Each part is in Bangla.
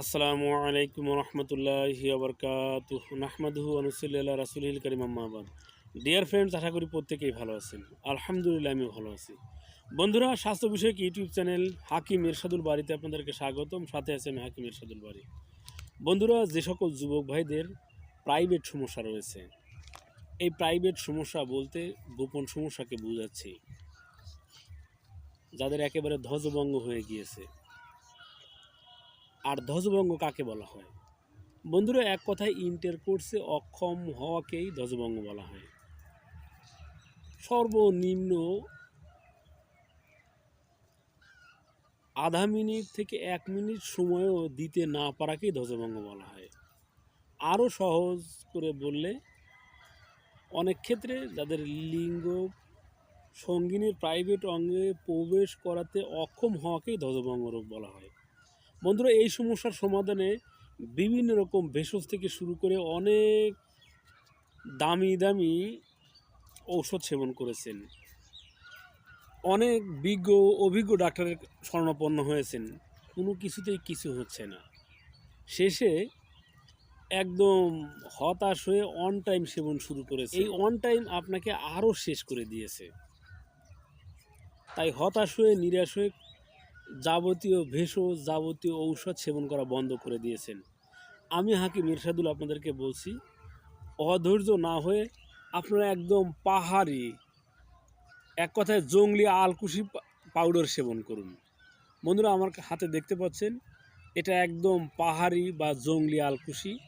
আসসালামু আলাইকুম রহমতুল্লাহি আবরকাত নাহমাদহু আনুসুল্লাহ রাসুলহিল করিম আম্মাবাদ ডিয়ার ফ্রেন্ডস আশা করি প্রত্যেকেই ভালো আছেন। আলহামদুলিল্লাহ আমি ভালো আছি। বন্ধুরা, স্বাস্থ্য বিষয়ক ইউটিউব চ্যানেল হাকিম এরশাদুল বাড়িতে আপনাদেরকে স্বাগতম। সাথে আছে আমি হাকিম এরশাদুল বাড়ি। বন্ধুরা, যে সকল যুবক ভাইদের প্রাইভেট সমস্যা রয়েছে, এই প্রাইভেট সমস্যা বলতে গোপন সমস্যাকে বোঝাচ্ছি। যাদের একেবারে ধ্বজভঙ্গ হয়ে গিয়েছে। আর ধ্বজভঙ্গ কাকে বলা হয়? বন্ধুরা, এক কথায় ইন্টার কোর্সে অক্ষম হওয়াকেই ধ্বজভঙ্গ বলা হয়। সর্বনিম্ন আধা মিনিট থেকে এক মিনিট সময়ও দিতে না পারাকেই ধ্বজভঙ্গ বলা হয়। আরও সহজ করে বললে, অনেক ক্ষেত্রে যাদের লিঙ্গ সঙ্গিনীর প্রাইভেট অঙ্গে প্রবেশ করাতে অক্ষম হওয়াকেই ধ্বজভঙ্গ রোগ বলা হয়। বন্ধুরা, এই সমস্যার সমাধানে বিভিন্ন রকম ভেষজ থেকে শুরু করে অনেক দামি দামি ঔষধ সেবন করেছেন। অনেক বিজ্ঞ অভিজ্ঞ ডাক্তারের স্বর্ণপন্ন হয়েছেন। কোনো কিছুতেই কিছু হচ্ছে না। শেষে একদম হতাশ হয়ে অন টাইম সেবন শুরু করেছে। এই অন টাইম আপনাকে আরও শেষ করে দিয়েছে। তাই হতাশ হয়ে, নিরাশ হয়ে যাবতীয় ভেষজ যাবতীয় ঔষধ সেবন করা বন্ধ করে দিয়েছেন। আমি হাকিম ইরশাদুল আপনাদেরকে বলছি, অধৈর্য না হয়ে আপনারা একদম পাহাড়ি, এক কথায় জঙ্গলি আলকুশি পাউডার সেবন করুন। বন্ধুরা, আমার হাতে দেখতে পাচ্ছেন, এটা একদম পাহাড়ি বা জঙ্গলি আলকুশি,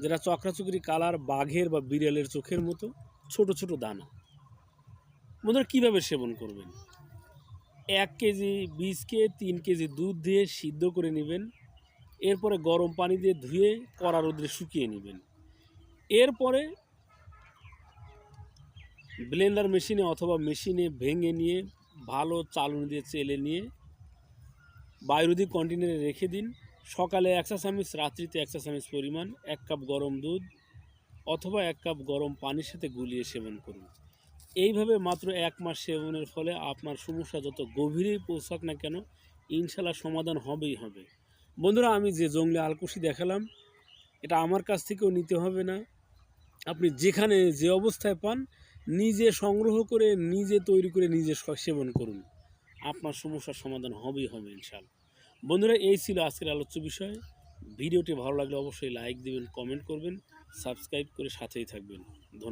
যেটা চক্রাচক্রি কালার বাঘের বা বিড়ালের চোখের মতো, ছোট ছোট দানা। বন্ধুরা, কীভাবে সেবন করবেন? এক কেজি বীজকে তিন কেজি দুধ দিয়ে সিদ্ধ করে নেবেন। এরপরে গরম পানি দিয়ে ধুয়ে কড়া রোদ্রে শুকিয়ে নেবেন। এরপরে ব্লেন্ডার মেশিনে অথবা মেশিনে ভেঙে নিয়ে, ভালো চালনি দিয়ে চেলে নিয়ে বায়ুরোধী কন্টেনারে রেখে দিন। সকালে একশো চামচ রাত্রিতে একশো চামচ পরিমাণ, এক কাপ গরম দুধ অথবা এক কাপ গরম পানির সাথে গুলিয়ে সেবন করুন। এইভাবে মাত্র এক মাস সেবনের ফলে আপনার সমস্যা যত গভীরেই পৌঁছাক না কেন, ইনশাল্লাহ সমাধান হবেই হবে। বন্ধুরা, আমি যে জঙ্গলি আলকুশি দেখালাম, এটা আমার কাছ থেকেও নিতে হবে না। আপনি যেখানে যে অবস্থায় পান, নিজে সংগ্রহ করে, নিজে তৈরি করে, নিজে সেবন করুন। আপনার সমস্যার সমাধান হবেই হবে, ইনশাল্লাহ। বন্ধুরা, এই ছিল আজকের আলোচ্য বিষয়। ভিডিওটি ভালো লাগলে অবশ্যই লাইক দিবেন, কমেন্ট করবেন, সাবস্ক্রাইব করে সাথেই থাকবেন। ধন্যবাদ।